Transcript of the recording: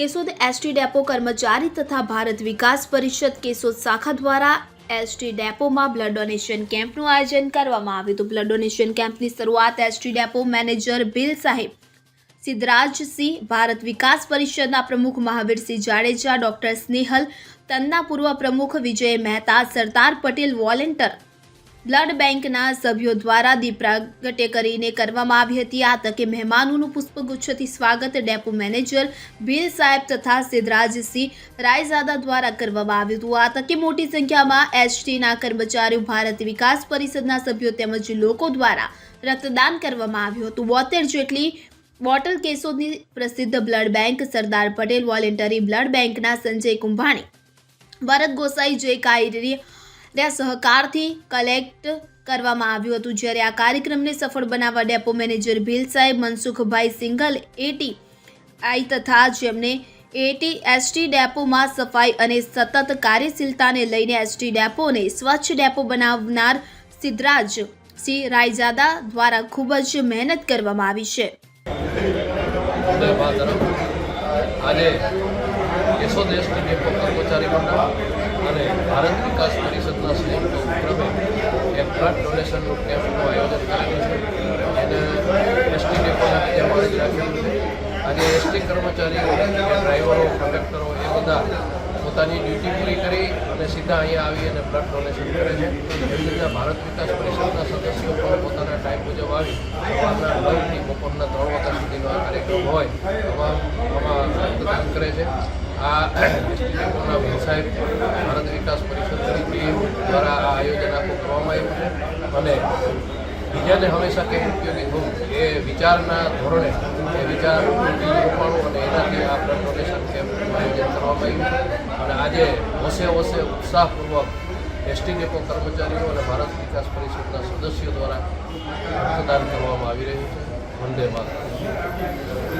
Keshod ST depot કર્મચારી તથા ભારત વિકાસ પરિષદ કેશોદ શાખા દ્વારા એસટી ડેપોમાં બ્લડ ડોનેશન કેમ્પનું આયોજન કરવામાં આવ્યું હતું. બ્લડ ડોનેશન કેમ્પની શરૂઆત એસટી ડેપો મેનેજર બિલ સાહેબ, સિદ્ધરાજસિંહ, ભારત વિકાસ પરિષદના પ્રમુખ મહાવીરસિંહ જાડેજા, ડોક્ટર સ્નેહલ, તન્ના પૂર્વ પ્રમુખ વિજય મહેતા, સરદાર પટેલ વોલેન્ટર બ્લડ બેંકના સભ્યો દ્વારા દીપ પ્રાગટ્ય કરીને કરવામાં આવી હતી આ તકે મહેમાનોનું પુષ્પગુચ્છથી સ્વાગત ડેપો મેનેજર બિલ સાહેબ તથા સિદ્ધરાજસિંહ રાયઝાદા દ્વારા કરવામાં આવ્યું હતું. આ તકે મોટી સંખ્યામાં એસટીના કર્મચારીઓ, ભારત વિકાસ પરિષદના સભ્યો તેમજ લોકો દ્વારા રક્તદાન કરવામાં આવ્યું હતું. બોતેર જેટલી બોટલ કેસોની પ્રસિદ્ધ blood bank Sardar Patel voluntary blood બેંકના સંજય કુંભાણી, ભરત ગોસાઈ, જય કાયરી ના સહકારથી કલેક્ટ કરવામાં આવ્યું હતું. જ્યારે આ કાર્યક્રમને સફળ બનાવવા ડેપો મેનેજર ભીલ સાહેબ, મનસુખભાઈ સિંઘલ એટી આઈ તથા જેમને એટી એસટી ડેપોમાં સફાઈ અને સતત કાર્યશીલતાને લઈને એસટી ડેપોને સ્વચ્છ ડેપો બનાવનાર સિદ્ધરાજ સિંહ રાયજાદા દ્વારા ખૂબ જ મહેનત કરવામાં આવી છે. આજે દેશો એસટી ડેપો કર્મચારી મંડળ અને ભારત વિકાસ પરિષદના સંયુક્ત ઉપક્રમે એક બ્લડ ડોનેશનનું કેમ્પનું આયોજન કરેલું છે. એને એસટી ડેપોના બીજામાં જ રાખેલું છે. આજે એસટી કર્મચારીઓ ડ્રાઈવરો, કંડક્ટરો એ બધા પોતાની ડ્યુટી પૂરી કરી અને સીધા અહીંયા આવી અને બ્લડ ડોનેશન કરે છે. એવી રીતના ભારત વિકાસ પરિષદના સદસ્યો પણ પોતાના ટાઈમ મુજબ આવી. સવારના નવથી બપોરના ત્રણ વાગ્યા સુધીનો આ કાર્યક્રમ હોય. રક્તદાન કરે છે. આ સાહેબ ભારત વિકાસ પરિષદ તરીકે દ્વારા આ આયોજન આખું કરવામાં આવ્યું અને બીજાને હંમેશા કેમ ઉપયોગી થવું એ વિચારના ધોરણે એ વિચાર રોપાણું અને એનાથી આ બ્લડ કેમ્પનું આયોજન કરવામાં આવ્યું અને આજે હોશે હોશે ઉત્સાહપૂર્વક એસટી ડેપો કર્મચારીઓ અને ભારત વિકાસ પરિષદના સદસ્યો દ્વારા રક્તદાન કરવામાં આવી રહ્યું છે. વંદે માતરમ.